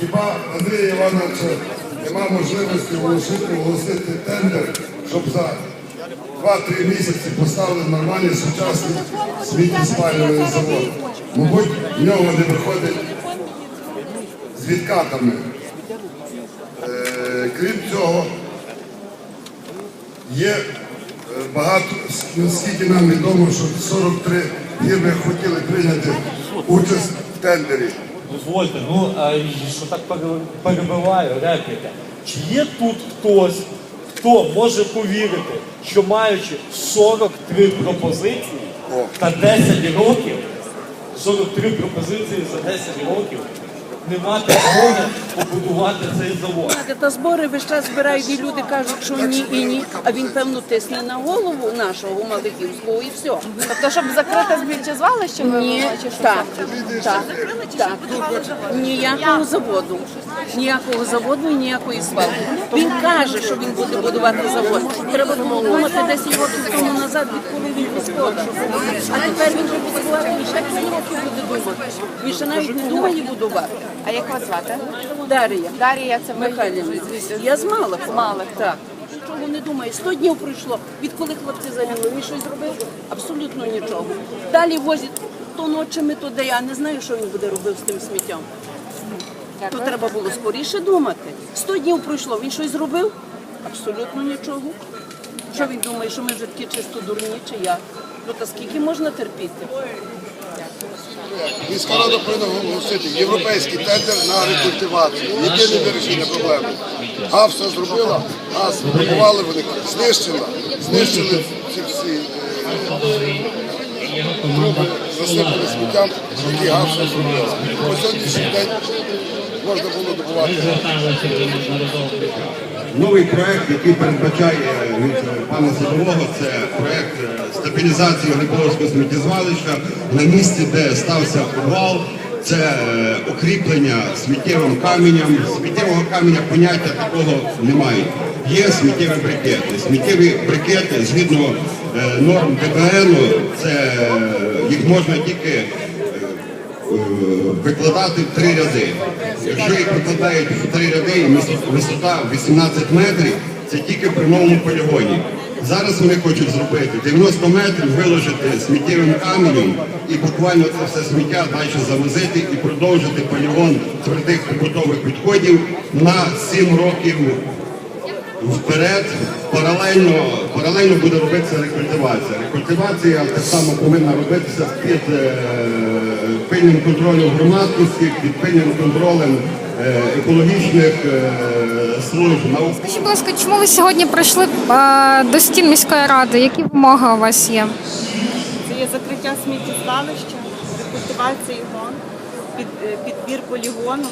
Хіба Андрія Івановича нема можливості оголосити, оголосити тендер, щоб за 2-3 місяці поставили нормальний сучасний сміттєспалювальний завод. Мабуть, в нього не виходить з відкатами. Е, крім цього, є е, багато, наскільки нам відомо, що 43 фірми хотіли прийняти участь в тендері. Дозвольте, ну а що так перебиваю, репліка. Чи є тут хтось, хто може повірити, що маючи 43 пропозиції та 10 років, 43 пропозиції за 10 років, не мати змоги побудувати цей завод? Та збори весь час збирають, і люди кажуть, що ні і ні. А він певно тисне на голову нашого Малихівського і все. Тобто, щоб закрити сміттєзвалище, ви Ні, чи що? так, так, так. Ніякого заводу. Ніякого заводу і ніякої свалки. Він каже, що він буде будувати завод. Треба було думати 10 років тому назад, відколи він розпочав. А тепер він вже будувати, і ще 5 років буде думати. Він ще навіть не думає будувати. А як вас звати? Дар'я. Дар'я, це ви Михайлівна. Я з Малих. З Малих. Так. Нічого не думаю. Сто днів пройшло. Відколи хлопці загинули, він щось зробив? Абсолютно нічого. Далі возять то ночами, то де я не знаю, що він буде робити з тим сміттям. То треба було скоріше думати. Сто днів пройшло, він щось зробив? Абсолютно нічого. Що він думає, що ми вже такі чисто дурні, чи як? Ну та скільки можна терпіти? Міська рада повинна оголосити європейський тендер на рекультивацію. Єдине вирішення проблеми. ГА все зробила, газ вибудували вони, знищила, знищили ці всі е, засипали сміттям, які ГА все зробила. По сьогоднішній день можна було добувати. Новий проект, який передбачає пана Садового, це проект е, стабілізації Грибовського сміттєзвалища на місці, де стався обвал. Це е, укріплення сміттєвим каменем. Сміттєвого каменя поняття такого немає. Є сміттєві брикети. Сміттєві брикети згідно е, норм ДБН, це е, їх можна тільки викладати в три ряди. Якщо їх викладають в три ряди, висота 18 метрів, це тільки при новому полігоні. Зараз вони хочуть зробити 90 метрів, виложити сміттєвим каменем і буквально це все сміття далі завозити і продовжити полігон твердих побутових відходів на 7 років вперед. Паралельно, паралельно буде робитися рекультивація. Рекультивація так само повинна робитися під е, пильним контролем громадськості, під пильним контролем екологічних е, служб. Скажіть, будь ласка, чому ви сьогодні прийшли е, до стін міської ради? Які вимоги у вас є? Це є закриття сміттєзвалища, рекультивація його, під, е, підбір полігону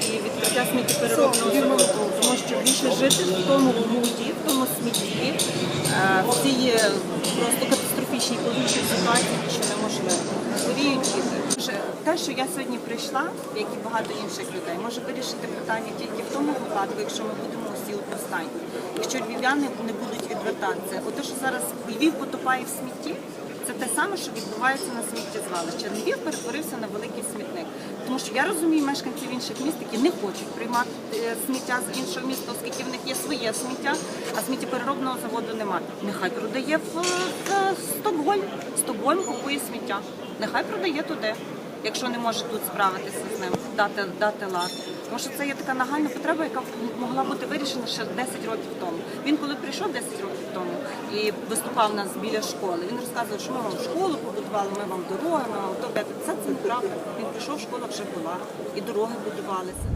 і відкриття сміттєпереробного заводу. Тому що більше жити в тому луті, в тому смітті, е, в цій е, просто катастрофічній екологічній ситуації, що неможливо. Хворіють діти. Те, що я сьогодні прийшла, як і багато інших людей, може вирішити питання тільки в тому випадку, якщо ми будемо усі одностайні. Якщо львів'яни не будуть відвертатися. Ото, що зараз Львів потопає в смітті, це те саме, що відбувається на сміттєзвалищі. Львів перетворився на великий смітник. Тому що я розумію мешканців інших міст, які не хочуть приймати е, сміття з іншого міста, оскільки в них є своє сміття, а сміттєпереробного заводу немає. Нехай продає в Стокгольм. Стокгольм купує сміття. Нехай продає туди. Якщо не може тут справитися з ним, дати, дати лад. Тому що це є така нагальна потреба, яка могла бути вирішена ще 10 років тому. Він коли прийшов 10 років тому і виступав у нас біля школи, він розказував, що ми вам школу побудували, ми вам дороги, ми вам то. Це це неправда. Він прийшов, школа вже була, і дороги будувалися.